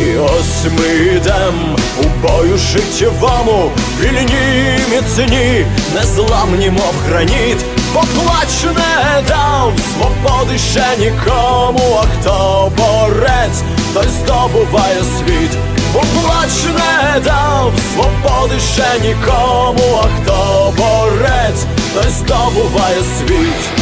І ось ми йдем у бою життєвому, вільні міцні, незламні, мов граніт, поплач не дав свободи ще нікому, а хто борець, той здобуває світ, поплач не дав свободи ще нікому, а хто борець, той здобуває світ,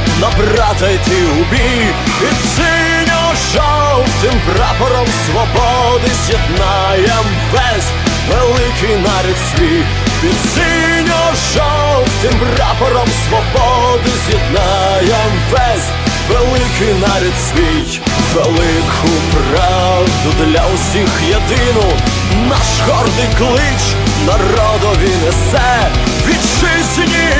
брата йти у бій і синьо-жовтим прапором свободи з'єднаєм весь великий нарід свій під синьо-жовтим прапором свободи з'єднаєм весь великий нарід свій, велику правду для усіх єдину, наш гордий клич народові несе, вітчизні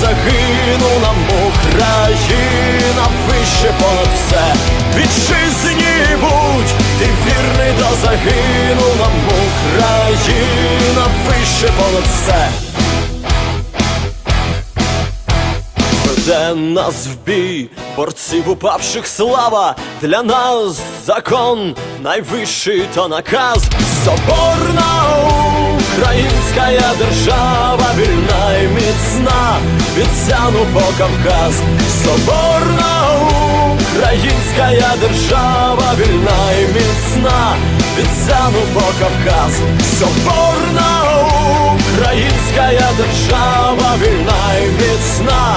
загину, нам Україна. Вище понад все, вітчизні будь, ти вірний до загину, нам Україна. Вище понад все. Веде нас в бій, борців упавших слава, для нас закон найвищий то наказ, соборна українська держава, вільна і міцна, від по Кавказ, соборна українська держава, вільна і міцна, від по Кавказ, соборна українська держава, вільна і міцна,